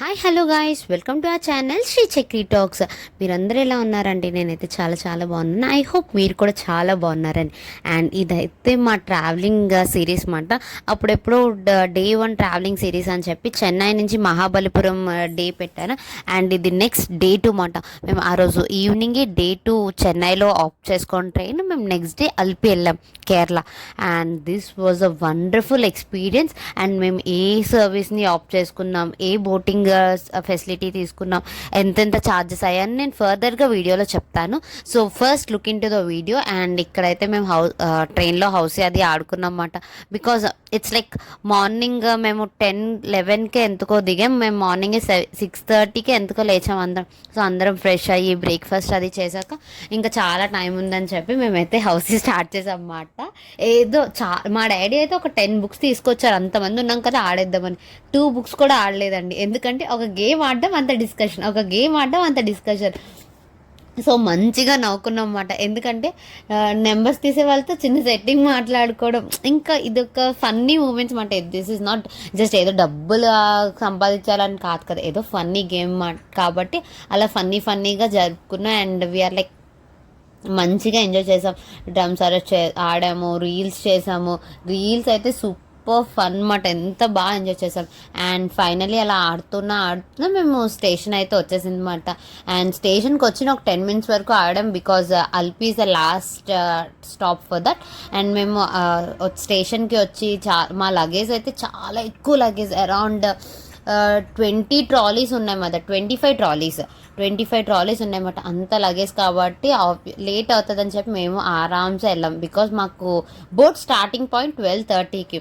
Hi hello guys. Welcome to a channel Sri Chakri talks. మీరందరూ ఎలా ఉన్నారండి? నేనైతే చాలా చాలా బాగున్నాను. ఐ హోప్ మీరు కూడా చాలా బాగున్నారని అండ్ ఇదైతే మా ట్రావెలింగ్ సిరీస్ మాట. అప్పుడెప్పుడో డే వన్ ట్రావెలింగ్ సిరీస్ అని చెప్పి చెన్నై నుంచి మహాబలిపురం డే పెట్టాను. అండ్ ఇది నెక్స్ట్ డే టూ మాట. మేము ఆ రోజు ఈవినింగే డే టూ చెన్నైలో ఆఫ్ చేసుకొని ట్రైన్. మేము నెక్స్ట్ డే అల్పి వెళ్ళాం Kerala. And this was a wonderful experience. And మేము ఏ సర్వీస్ని ఆఫ్ చేసుకున్నాం ఏ బోటింగ్ ఫెసిలిటీ తీసుకున్నాం. ఎంతెంత ఛార్జెస్ అయ్యాయని నేను ఫర్దర్గా వీడియోలో చెప్తాను. So first look into the video and ఇక్కడైతే మేము హౌస్ ట్రైన్లో హౌస్ అది ఆడుకున్నాం అన్నమాట బికాజ్ ఇట్స్ లైక్ మార్నింగ్ మేము టెన్ లెవెన్కి ఎంతకో దిగాం. మేము మార్నింగ్ సిక్స్ థర్టీకి ఎందుకో లేచాం అందరం. సో అందరం ఫ్రెష్ అయ్యి బ్రేక్ఫాస్ట్ అది చేశాక ఇంకా చాలా టైం ఉందని చెప్పి మేమైతే హౌస్ స్టార్ట్ చేసాం అన్నమాట ఏదో చా మా డాడీ అయితే ఒక టెన్ బుక్స్ తీసుకొచ్చారు. అంతమంది ఉన్నాం కదా ఆడేద్దామని. టూ బుక్స్ కూడా ఆడలేదండి. ఎందుకంటే ఒక గేమ్ ఆడడం అంత డిస్కషన్ ఒక గేమ్ ఆడడం అంత డిస్కషన్ సో మంచిగా నవ్వుకున్నాం అన్నమాట. ఎందుకంటే నెంబర్స్ తీసే వాళ్ళతో చిన్న సెట్టింగ్ మాట్లాడుకోవడం. ఇంకా ఇదొక ఫన్నీ మూమెంట్స్ మాట దిస్ ఇస్ నాట్ జస్ట్ ఏదో డబ్బులు సంపాదించాలని కాదు కదా. ఏదో ఫన్నీ గేమ్ కాబట్టి అలా ఫన్నీ ఫన్నీగా జరుపుకున్నాం అండ్ వీఆర్ లైక్ మంచిగా ఎంజాయ్ చేసాం. డ్రమ్స్ అరెస్ట్ చే ఆడాము రీల్స్ చేసాము. రీల్స్ అయితే సూపర్ ఫన్ మాట ఎంత బాగా ఎంజాయ్ చేసాం అండ్ ఫైనలీ అలా ఆడుతున్నా ఆడుతున్నా మేము స్టేషన్ అయితే వచ్చేసింది అనమాట అండ్ స్టేషన్కి వచ్చిన ఒక టెన్ మినిట్స్ వరకు ఆడడం because Alleppey is the last stop for that. And మేము స్టేషన్కి వచ్చి చా మా లగేజ్ అయితే చాలా ఎక్కువ లగేజ్ అరౌండ్ ట్వంటీ ట్రాలీస్ ఉన్నాయి మాట twenty five trolleys twenty five trolleys ఉన్నాయన్నమాట అంత లగేజ్ కాబట్టి లేట్ అవుతుందని చెప్పి మేము ఆరామ్సే వెళ్ళాం. బికాజ్ మాకు బోట్ స్టార్టింగ్ పాయింట్ ట్వెల్వ్ థర్టీకి.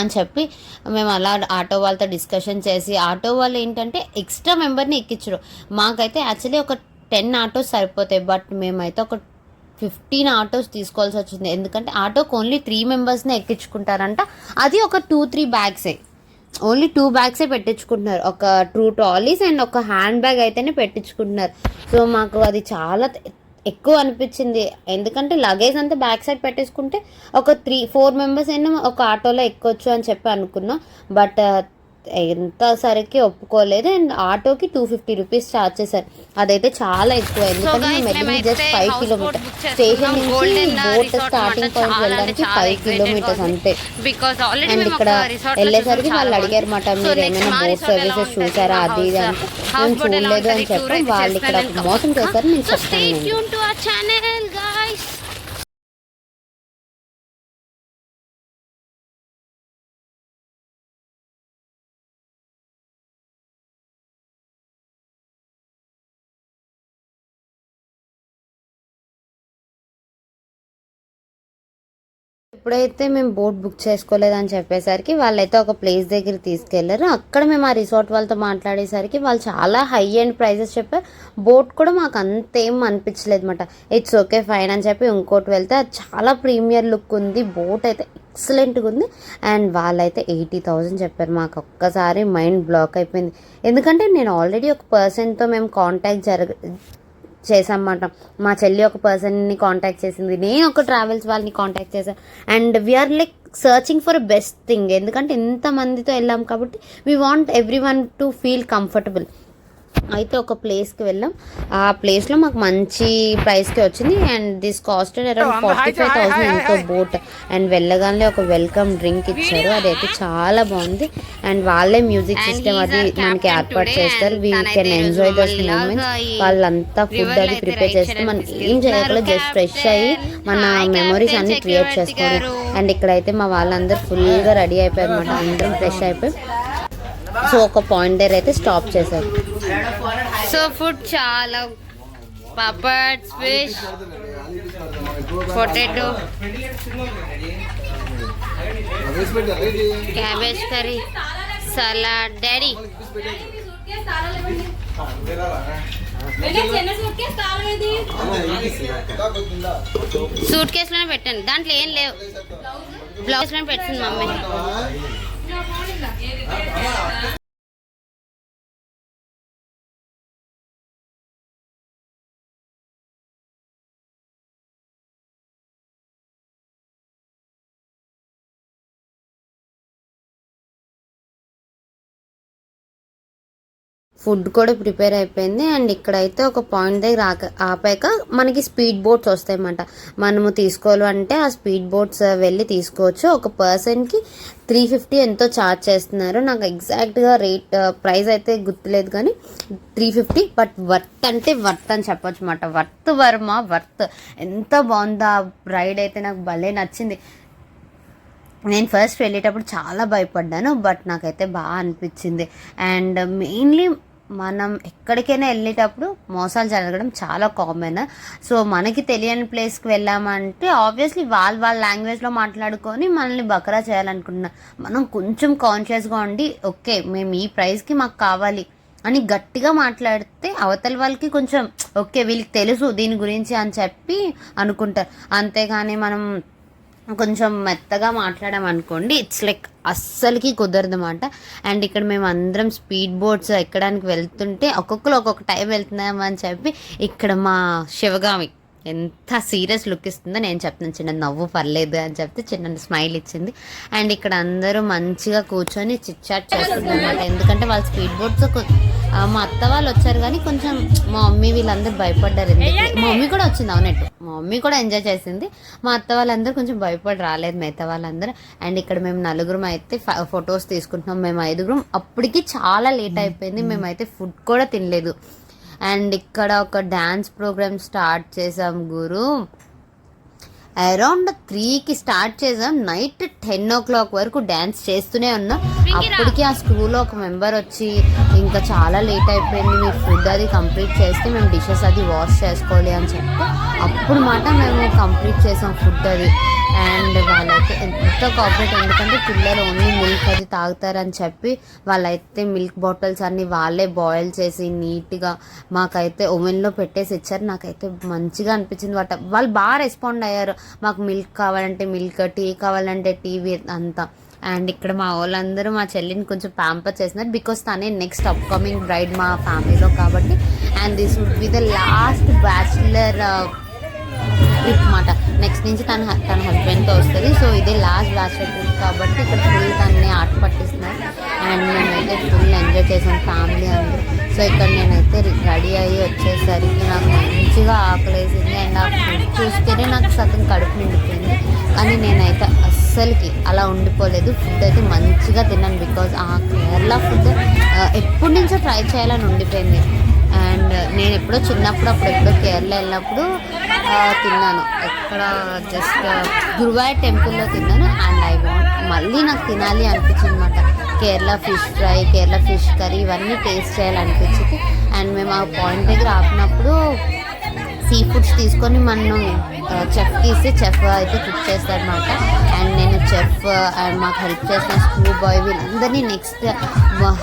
అని చెప్పి మేము అలా ఆటో వాళ్ళతో డిస్కషన్ చేసి ఆటో వాళ్ళు ఏంటంటే ఎక్స్ట్రా మెంబర్ని ఎక్కించరు మాకైతే యాక్చువల్లీ ఒక టెన్ ఆటోస్ సరిపోతాయి బట్ మేమైతే ఒక ఫిఫ్టీన్ ఆటోస్ తీసుకోవాల్సి వచ్చింది. ఎందుకంటే ఆటోకి ఓన్లీ త్రీ మెంబర్స్నే ఎక్కించుకుంటారంట అది ఒక టూ త్రీ బ్యాగ్సే. ఓన్లీ టూ బ్యాగ్సే పెట్టించుకుంటున్నారు. ఒక ట్రూ ట్రాలీస్ అండ్ ఒక హ్యాండ్ బ్యాగ్ అయితేనే పెట్టించుకుంటున్నారు. సో మాకు అది చాలా ఎక్కువ అనిపించింది. ఎందుకంటే లగేజ్ అంతా బ్యాక్ సైడ్ పెట్టేసుకుంటే ఒక త్రీ ఫోర్ మెంబర్స్ అయినా ఒక ఆటోలో ఎక్కొచ్చు అని చెప్పి అనుకున్నాం. బట్ ఎంత సరికి ఒప్పుకోలేదు. అండ్ ఆటోకి టూ ఫిఫ్టీ రూపీస్ ఛార్జ్ చేశారు. అదైతే చాలా ఎక్కువ. ఎందుకంటే జస్ట్ ఫైవ్ కిలోమీటర్ స్టేషన్ నుంచి బోట్ స్టార్టింగ్ పాయింట్ వెళ్ళడానికి ఫైవ్ కిలోమీటర్స్ అంతే. అండ్ ఇక్కడ వెళ్ళేసరికి వాళ్ళు అడిగారు మాట మీరు ఏమైనా బోట్ సర్వీసెస్ చూసారా? అది ఇది మేము చూడలేదు అని చెప్పి వాళ్ళు ఇక్కడ మోసం చేశారు. నేను చెప్తాను ఎప్పుడైతే మేము బోట్ బుక్ చేసుకోలేదని చెప్పేసరికి వాళ్ళైతే ఒక ప్లేస్ దగ్గర తీసుకెళ్ళారు. అక్కడ మేము ఆ రిసార్ట్ వాళ్ళతో మాట్లాడేసరికి వాళ్ళు చాలా హై అండ్ ప్రైజెస్ చెప్పారు. బోట్ కూడా మాకు అంతేం అనిపించలేదు అనమాట ఇట్స్ ఓకే ఫైన్ అని చెప్పి ఇంకోటి వెళ్తే అది చాలా ప్రీమియర్ లుక్ ఉంది. బోట్ అయితే ఎక్సలెంట్గా ఉంది. అండ్ వాళ్ళైతే ఎయిటీ థౌజండ్ చెప్పారు. మాకు ఒక్కసారి మైండ్ బ్లాక్ అయిపోయింది. ఎందుకంటే నేను ఆల్రెడీ ఒక పర్సన్తో మేము కాంటాక్ట్ జరగ చేసామన్నమాట మా చెల్లి ఒక పర్సన్ని కాంటాక్ట్ చేసింది. నేను ఒక ట్రావెల్స్ వాళ్ళని కాంటాక్ట్ చేశాను and we are like searching for best thing ఎందుకంటే ఎంతమందితో వెళ్ళాం కాబట్టి we want everyone to feel comfortable అయితే ఒక ప్లేస్కి వెళ్ళాం. ఆ ప్లేస్లో మాకు మంచి ప్రైస్కి వచ్చింది. And this cost around forty five thousand ఎంతో బోట్ అండ్ వెళ్ళగానే ఒక వెల్కమ్ డ్రింక్ ఇచ్చారు. అదైతే చాలా బాగుంది. అండ్ వాళ్ళే మ్యూజిక్ సిస్టమ్ అది మనకి ఏర్పాటు చేస్తారు. We can enjoy these moments వాళ్ళంతా ఫుడ్ అది ప్రిపేర్ చేస్తే మనం ఏం చేయగల జస్ట్ ఫ్రెష్ అయ్యి మన మెమరీస్ అన్ని క్రియేట్ చేసుకోవాలి. అండ్ ఇక్కడైతే మా వాళ్ళందరూ ఫుల్గా రెడీ అయిపోయారు అనమాట అందరం ఫ్రెష్ అయిపోయి. సో ఒక పాయింట్ దగ్గర అయితే స్టాప్ చేశారు. సో ఫుడ్ చాలా papads fish potato cabbage curry salad daddy suit కేసులోనే పెట్టండి దాంట్లో ఏం లేవు. బ్లౌజ్లోనే పెట్టింది మమ్మీ. ఫుడ్ కూడా ప్రిపేర్ అయిపోయింది. అండ్ ఇక్కడైతే ఒక పాయింట్ దగ్గర ఆక ఆపాక మనకి స్పీడ్ బోట్స్ వస్తాయన్నమాట. మనము తీసుకోవాలి అంటే ఆ స్పీడ్ బోట్స్ వెళ్ళి తీసుకోవచ్చు. ఒక పర్సన్కి త్రీ ఫిఫ్టీ ఎంతో ఛార్జ్ చేస్తున్నారు. నాకు ఎగ్జాక్ట్గా రేట్ ప్రైస్ అయితే గుర్తులేదు కానీ త్రీ ఫిఫ్టీ బట్ వర్త్ అంటే వర్త్ అని చెప్పొచ్చు అనమాట వర్త్ వర్మ వర్త్. ఎంత బాగుంది ఆ రైడ్ అయితే నాకు భలే నచ్చింది. నేను ఫస్ట్ వెళ్ళేటప్పుడు చాలా భయపడ్డాను బట్ నాకైతే బాగా అనిపించింది. అండ్ మెయిన్లీ మనం ఎక్కడికైనా వెళ్ళేటప్పుడు మోసాలు జరగడం చాలా కామన్ సో మనకి తెలియని ప్లేస్కి వెళ్ళామంటే ఆబ్వియస్లీ వాళ్ళ వాళ్ళ లాంగ్వేజ్లో మాట్లాడుకొని మనల్ని బకరా చేయాలనుకుంటున్నా మనం కొంచెం కాన్షియస్గా ఉండి ఓకే మేము ఈ ప్రైస్కి మాకు కావాలి అని గట్టిగా మాట్లాడితే అవతల వాళ్ళకి కొంచెం ఓకే వీళ్ళకి తెలుసు దీని గురించి అని చెప్పి అనుకుంటారు. అంతేగాని మనం కొంచెం మెత్తగా మాట్లాడామనుకోండి ఇట్స్ లైక్ అస్సలకి కుదరదు అనమాట అండ్ ఇక్కడ మేము అందరం స్పీడ్ బోట్స్ ఎక్కడానికి వెళ్తుంటే ఒక్కొక్కరు ఒక్కొక్క టైం వెళ్తున్నామని చెప్పి ఇక్కడ మా శివగామి ఎంత సీరియస్ లుక్ ఇస్తుందో నేను చెప్తున్నాను చిన్న నవ్వు పర్లేదు అని చెప్తే చిన్న స్మైల్ ఇచ్చింది. అండ్ ఇక్కడ అందరూ మంచిగా కూర్చొని చిట్ చాట్ చేస్తున్నారు అనమాట ఎందుకంటే వాళ్ళ స్పీడ్ బోట్స్ మా అత్త వాళ్ళు వచ్చారు కానీ కొంచెం మా మమ్మీ వీళ్ళందరూ భయపడ్డారు ఎందుకు? మా మమ్మీ కూడా వచ్చింది అవునట్టు మా మమ్మీ కూడా ఎంజాయ్ చేసింది. మా అత్త వాళ్ళందరూ కొంచెం భయపడి రాలేదు మిగతా వాళ్ళందరూ. అండ్ ఇక్కడ మేము నలుగురం అయితే ఫొటోస్ తీసుకుంటున్నాం. మేము ఐదుగురం అప్పటికి చాలా లేట్ అయిపోయింది. మేమైతే ఫుడ్ కూడా తినలేదు. అండ్ ఇక్కడ ఒక డ్యాన్స్ ప్రోగ్రామ్ స్టార్ట్ చేసాం గురు. అరౌండ్ త్రీకి స్టార్ట్ చేసాం నైట్ టెన్ ఓ క్లాక్ వరకు డ్యాన్స్ చేస్తూనే ఉన్నాం. అప్పటికి ఆ స్కూల్లో ఒక మెంబర్ వచ్చి ఇంకా చాలా లేట్ అయిపోయింది. మీరు ఫుడ్ అది కంప్లీట్ చేస్తే మేము డిషెస్ అది వాష్ చేసుకోవాలి అని చెప్తే అప్పుడు మాట మేము కంప్లీట్ చేసాం ఫుడ్ అది. అండ్ వాళ్ళైతే ఎంత కోఆపరేట్ ఎందుకంటే పిల్లలు ఓన్లీ మిల్క్ అది తాగుతారని చెప్పి వాళ్ళైతే మిల్క్ బాటిల్స్ అన్ని వాళ్ళే బాయిల్ చేసి నీట్గా మాకైతే ఓవెన్లో పెట్టేసి ఇచ్చారు. నాకైతే మంచిగా అనిపించింది వాట వాళ్ళు బాగా రెస్పాండ్ అయ్యారు. మాకు మిల్క్ కావాలంటే మిల్క్ టీ కావాలంటే టీవీ అంతా. అండ్ ఇక్కడ మా వాళ్ళందరూ మా చెల్లిని కొంచెం ప్యాంపర్ చేసినారు బికాస్ తనే నెక్స్ట్ అప్కమింగ్ బ్రైడ్ మా ఫ్యామిలీలో కాబట్టి. And this would be the last bachelor trip మాట నెక్స్ట్ నుంచి తన తన హస్బెండ్తో వస్తుంది. సో ఇదే లాస్ట్ లాస్ట్ ట్రిప్ కాబట్టి ఇక్కడ ఫుల్ తనని ఆట పట్టిస్తున్నారు. అండ్ నేనైతే ఫుల్ ఎంజాయ్ చేసాం ఫ్యామిలీ అందరూ. సో ఇక్కడ నేనైతే రెడీ అయ్యి వచ్చేసరికి నాకు మంచిగా ఆకలేసింది. అండ్ ఆ ఫుడ్ చూస్తేనే నాకు సగం కడుపు నిండిపోయింది. కానీ నేనైతే అస్సలకి అలా ఉండిపోలేదు. ఫుడ్ అయితే మంచిగా తిన్నాను బికాజ్ ఆ కేరళ ఫుడ్ ఎప్పటి నుంచో ట్రై చేయాలని ఉండిపోయింది. అండ్ నేను ఎప్పుడో చిన్నప్పుడు అప్పుడు ఎప్పుడో కేరళ వెళ్ళినప్పుడు తిన్నాను. ఎక్కడ జస్ట్ గురువాయూర్ టెంపుల్లో తిన్నాను అండ్ ఐ వాంట్ మళ్ళీ నాకు తినాలి అనిపించింది అనమాట Kerala fish fry Kerala fish curry ఇవన్నీ టేస్ట్ చేయాలనిపించింది. అండ్ మేము ఆ పాయింట్ దగ్గర ఆపినప్పుడు సీ ఫుడ్స్ తీసుకొని మనం చెఫ్కి ఇస్తే చెఫ్ అయితే కుక్ చేస్తారనమాట అండ్ నేను చెఫ్ అండ్ మాకు హెల్ప్ చేసిన స్కూల్ బాయ్ వీళ్ళందరినీ నెక్స్ట్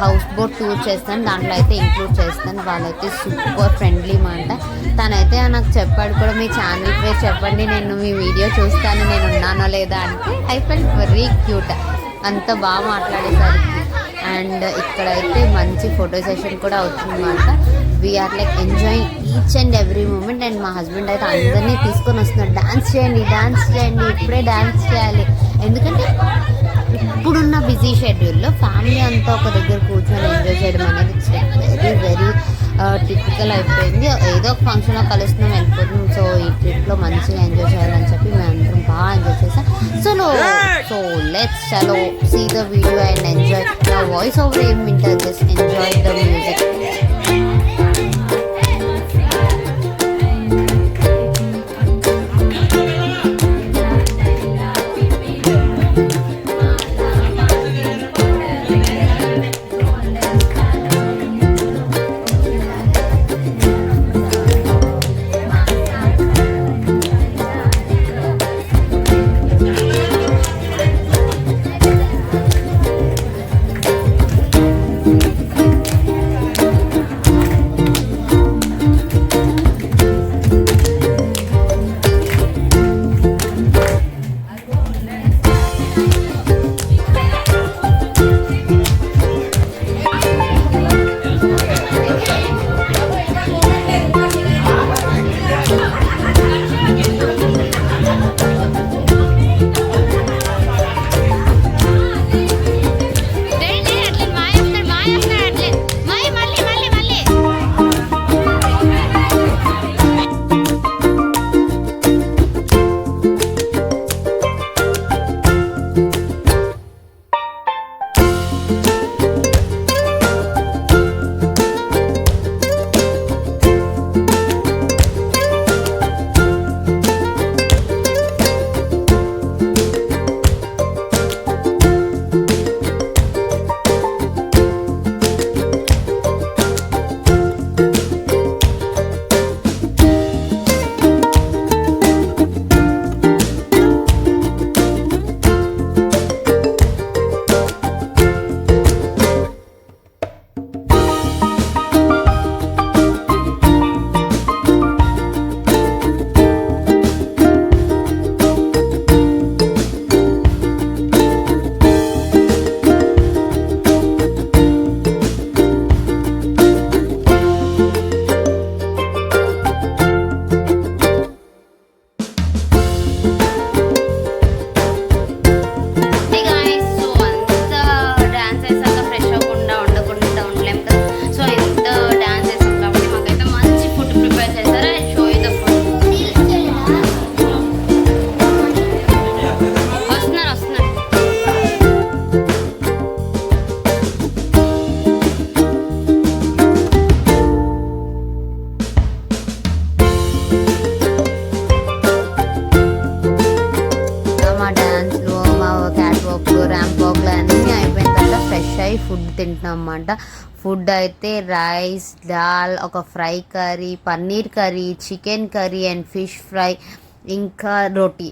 హౌస్ బోట్ టూర్ చేస్తాను. దాంట్లో అయితే ఇంక్లూడ్ చేస్తాను. వాళ్ళైతే సూపర్ ఫ్రెండ్లీ మాట తనైతే నాకు చెప్పాడు కూడా మీ ఛానల్ పేరు చెప్పండి. నేను మీ వీడియో చూస్తాను. నేను ఉన్నానో లేదా? అంటే ఐ ఫెల్ట్ వెరీ క్యూట్. అంత బాగా మాట్లాడేసరికి. అండ్ ఇక్కడైతే మంచి ఫోటో సెషన్ కూడా అవుతుందన్నమాట. We are like enjoying each and every moment and మా హస్బెండ్ అయితే అందరినీ తీసుకొని వస్తున్నారు డాన్స్ చేయండి డాన్స్ చేయండి. ఇప్పుడే డాన్స్ చేయాలి. ఎందుకంటే ఇప్పుడున్న బిజీ షెడ్యూల్లో ఫ్యామిలీ అంతా ఒక దగ్గర కూర్చొని ఎంజాయ్ చేయడం అనేది వెరీ వెరీ టిపికల్ అయిపోయింది. ఏదో ఒక ఫంక్షన్లో కలుస్తున్నాం వెళ్ళిపోతున్నాం. సో ఈ ట్రిప్లో మంచిగా ఎంజాయ్ చేయాలని చెప్పి మేము అందరం బాగా ఎంజాయ్ చేసాం. సో సో లెట్స్ చలో see the video and enjoy నా వాయిస్ ఓవర్ ఏం వింటారు జస్ట్ ఎంజాయ్ ద మ్యూజిక్ అనమాట. ఫుడ్ అయితే రైస్ దాల్ ఒక fry curry paneer curry chicken curry and fish fry ఇంకా రోటీ.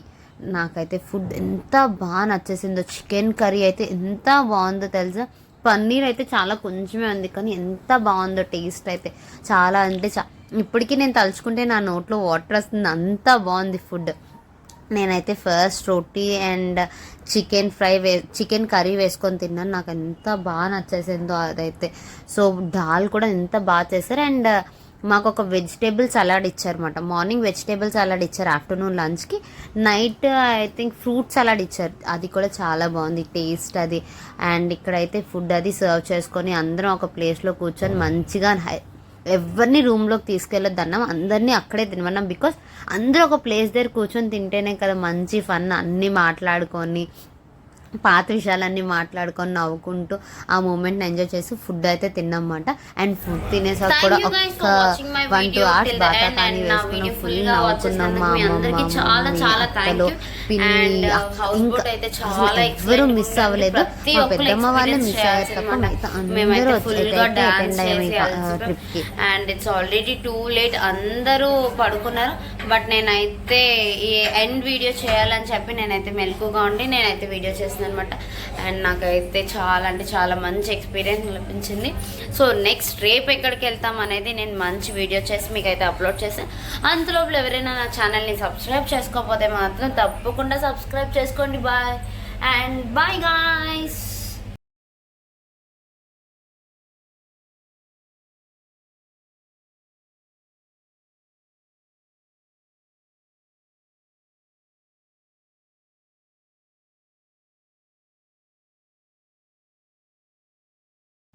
నాకైతే ఫుడ్ ఎంత బాగా నచ్చేసిందో. చికెన్ కర్రీ అయితే ఎంత బాగుందో తెలుసా? పన్నీర్ అయితే చాలా కొంచెమే ఉంది కానీ ఎంత బాగుందో టేస్ట్ అయితే. చాలా అంటే చా ఇప్పటికీ నేను తలుచుకుంటే నా నోట్లో వాటర్ వస్తుంది అంత బాగుంది ఫుడ్. నేనైతే first roti and chicken fry way chicken curry వేసుకొని తిన్నాను. నాకు ఎంత బాగా నచ్చేసిందో అదైతే. సో దాల్ కూడా ఎంత బాగా చేశారు. అండ్ మాకు ఒక వెజిటేబుల్ సలాడ్ ఇచ్చారన్నమాట. మార్నింగ్ వెజిటేబుల్ సలాడ్ ఇచ్చారు ఆఫ్టర్నూన్ లంచ్కి. Night I think fruit salad ఇచ్చారు. అది కూడా చాలా బాగుంది టేస్ట్ అది. అండ్ ఇక్కడైతే ఫుడ్ అది సర్వ్ చేసుకొని అందరం ఒక ప్లేస్లో కూర్చొని మంచిగా హై- ఎవరిని రూమ్లోకి తీసుకెళ్ళొద్దు అన్నాం అందరినీ అక్కడే తినమన్నాం. బికాస్ అందరూ ఒక ప్లేస్ దగ్గర కూర్చొని తింటేనే కదా మంచి ఫన్ అన్నీ మాట్లాడుకొని పాత విషయాలన్నీ మాట్లాడుకొని నవ్వుకుంటూ ఆ మూమెంట్ని ఎంజాయ్ చేసి ఫుడ్ అయితే తిన్నమాట అండ్ ఫుడ్ తినేసాక కూడా ఒక్క వన్ టూ అవర్స్ బాగా కానీ వేసుకున్నాం. ఫుల్ నవ్వుకున్నాం మా అమ్మమ్మ చాలా చాలా అత్తలు. పిన్ని uh, ఇంకా అసలు excellent మిస్. అవ్వలేదు. మా పెద్దమ్మ వాళ్ళే మిస్ అయ్యారు తప్ప. మిగతా అందరూ అటెండ్ అయ్యాము ట్రిప్కి and it's already too late అందరూ పడుకున్నారు. బట్ నేనైతే ఈ ఎండ్ వీడియో చేయాలని చెప్పి నేనైతే మెలకుగా ఉండి నేనైతే వీడియో చేస్తున్నాను అనమాట అండ్ నాకైతే చాలా అంటే చాలా మంచి ఎక్స్పీరియన్స్ లభించింది సో నెక్స్ట్ రేపు ఎక్కడికి వెళ్తాం అనేది నేను మంచి వీడియో చేసి మీకు అయితే అప్లోడ్ చేసాను అంతలోపల ఎవరైనా నా ఛానల్ని సబ్స్క్రైబ్ చేసుకోకపోతే మాత్రం తప్పకుండా సబ్స్క్రైబ్ చేసుకోండి. Bye and bye guys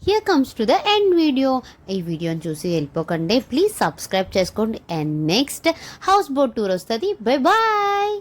here comes to the end video ఈ వీడియోని చూసి వెళ్ళిపోకండి. ప్లీజ్ సబ్స్క్రైబ్ చేసుకోండి. And next house boat tour వస్తుంది. Bye bye